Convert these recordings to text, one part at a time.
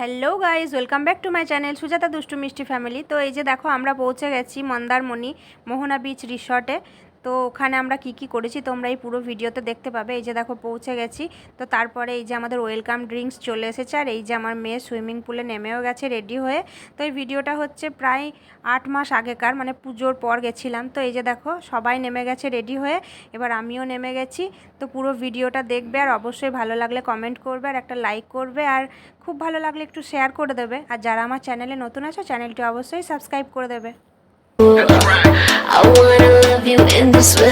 Hello guys welcome back to my channel Sujata দুষ্টু মিষ্টি family. তো এই যে দেখো, আমরা পৌঁছে গেছি মন্দারমণি মোহনা বিচ রিসর্টে। তো ওখানে আমরা কি কি করেছি তোমরা এই পুরো ভিডিওতে দেখতে পাবে। এই যে দেখো পৌঁছে গেছি। তো তারপরে এই যে আমাদের ওয়েলকাম ড্রিঙ্কস চলে এসেছে। আর এই যে আমার মেয়ে সুইমিং পুলে নেমেও গেছে রেডি হয়ে। তো এই ভিডিওটা হচ্ছে প্রায় আট মাস আগেকার মানে পুজোর পর গেছিলাম। তো এই যে দেখো, সবাই নেমে গেছে রেডি হয়ে। এবার আমিও নেমে গেছি। তো পুরো ভিডিওটা দেখবে আর অবশ্যই ভালো লাগলে কমেন্ট করবে আর একটা লাইক করবে। আর খুব ভালো লাগলে একটু শেয়ার করে দেবে। আর যারা আমার চ্যানেলে নতুন আছো চ্যানেলটি অবশ্যই সাবস্ক্রাইব করে দেবে। you in this way.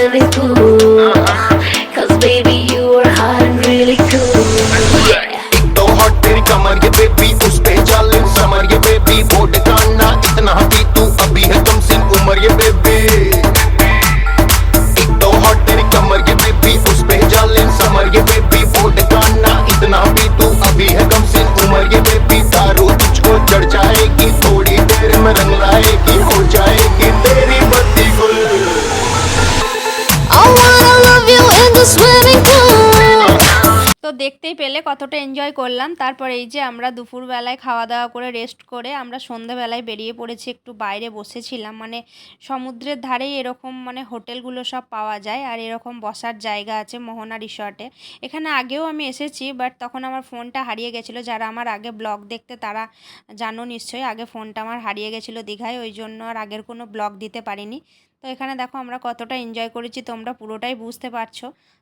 দেখতেই পেলে কতটা এনজয় করলাম। তারপরে এই যে আমরা দুপুরবেলায় খাওয়া দাওয়া করে রেস্ট করে আমরা সন্ধেবেলায় বেরিয়ে পড়েছি, একটু বাইরে বসেছিলাম। মানে সমুদ্রের ধারেই এরকম মানে হোটেলগুলো সব পাওয়া যায় আর এরকম বসার জায়গা আছে মোহনা রিসর্টে এখানে আগেও আমি এসেছি বাট তখন আমার ফোনটা হারিয়ে গেছিল। যারা আমার আগে ব্লগ দেখতে তারা জানো নিশ্চয়ই, আগে ফোনটা আমার হারিয়ে গেছিল দীঘায়। ওই জন্য আর আগের কোনো ব্লগ দিতে পারিনি। তো এখানে দেখো আমরা কতটা এনজয় করেছি, তোমরা পুরোটাই বুঝতে পারছ।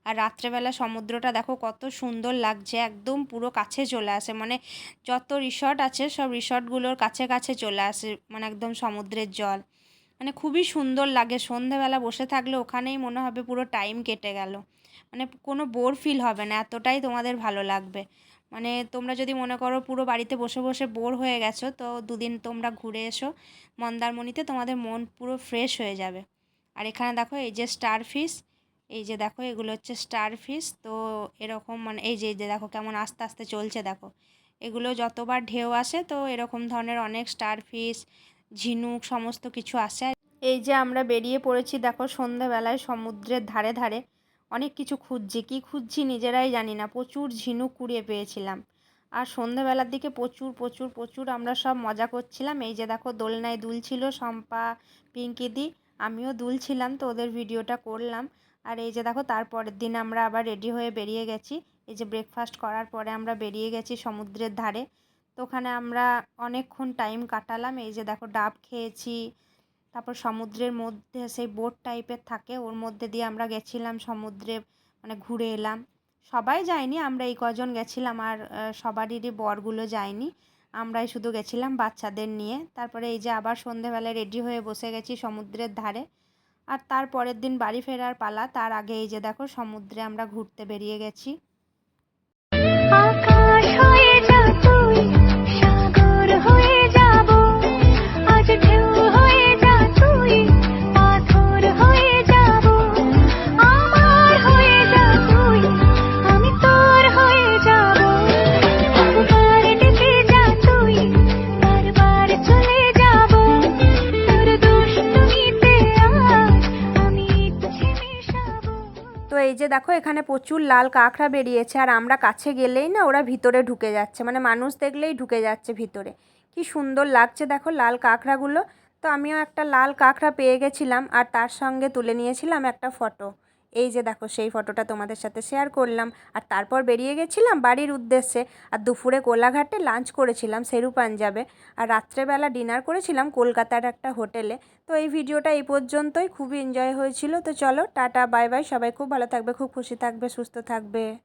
আর রাত্রেবেলা সমুদ্রটা দেখো কত সুন্দর লাগছে, একদম পুরো কাছে চলে আসে। মানে যত রিসর্ট আছে, সব রিসর্টগুলোর কাছে কাছে চলে আসে মানে একদম সমুদ্রের জল। মানে খুবই সুন্দর লাগে, সন্ধেবেলা বসে থাকলে ওখানেই মনে হবে পুরো টাইম কেটে গেল। মানে কোনো বোর ফিল হবে না, এতটাই তোমাদের ভালো লাগবে। মানে তোমরা যদি মনে করো পুরো বাড়িতে বসে বসে বোর হয়ে গেছো, তো দুদিন তোমরা ঘুরে এসো, মন্দারমণিতে তোমাদের মন পুরো ফ্রেশ হয়ে যাবে। আর এখানে দেখো এই যে স্টার ফিশ এই যে দেখো এগুলো হচ্ছে স্টার ফিশ তো এরকম মানে এই যে এই যে দেখো কেমন আস্তে আস্তে চলছে দেখো। এগুলো যতবার ঢেউ আসে, তো এরকম ধরনের অনেক স্টার ফিশ ঝিনুক সমস্ত কিছু আসে। এই যে আমরা বেরিয়ে পড়েছি দেখো সন্ধ্যাবেলায় সমুদ্রের ধারে ধারে অনেক কিছু খুঁজছি, কি খুঁজছি নিজেরাই জানি না। প্রচুর ঝিনুক কুড়িয়ে পেয়েছিলাম। আর সন্ধেবেলার দিকে প্রচুর প্রচুর প্রচুর আমরা সব মজা করছিলাম। এই যে দেখো দোলনায় দুলছিল শম্পা পিঙ্কিদি আমিও দুলছিলাম তো ওদের ভিডিওটা করলাম। আর এই যে দেখো তারপরের দিন আমরা আবার রেডি হয়ে বেরিয়ে গেছি। এই যে ব্রেকফাস্ট করার পরে আমরা বেরিয়ে গেছি সমুদ্রের ধারে। তো ওখানে আমরা অনেকক্ষণ টাইম কাটালাম। এই যে দেখো ডাব খেয়েছি তারপর সমুদ্রের মধ্যে সেই বোট টাইপের থাকে, ওর মধ্যে দিয়ে আমরা গেছিলাম সমুদ্রে মানে ঘুরে এলাম। সবাই যায়নি, আমরা এই কজন গেছিলাম আর সবারই বরগুলো যায়নি। আমরাই শুধু গেছিলাম বাচ্চাদের নিয়ে। তারপরে এই যে আবার সন্ধেবেলায় রেডি হয়ে বসে গেছি সমুদ্রের ধারে। আর তার পরের দিন বাড়ি ফেরার পালা, তার আগে এই যে দেখো, সমুদ্রে আমরা ঘুরতে বেরিয়ে গেছি। এই যে দেখো, এখানে প্রচুর লাল কাঁকড়া বেরিয়েছে, আর আমরা কাছে গেলেই না ওরা ভিতরে ঢুকে যাচ্ছে মানে মানুষ দেখলেই ঢুকে যাচ্ছে ভিতরে। কি সুন্দর লাগছে দেখো লাল কাঁকড়াগুলো। তো আমিও একটা লাল কাঁকড়া পেয়ে গেছিলাম, আর তার সঙ্গে তুলে নিয়েছিলাম একটা ফটো। এই যে দেখো সেই ফটোটা তোমাদের সাথে শেয়ার করলাম। আর তারপর বেরিয়ে গেছিলাম বাড়ির উদ্দেশ্যে। আর দুপুরে কোলাঘাটে লাঞ্চ করেছিলাম সেরু পাঞ্জাবে আর রাত্রেবেলা ডিনার করেছিলাম কলকাতার একটা হোটেলে তো এই ভিডিওটা এই পর্যন্তই। খুবই এনজয় হয়েছিল। তো চলো, টাটা বাই বাই সবাই খুব ভালো থাকবে, খুব খুশি থাকবে, সুস্থ থাকবে।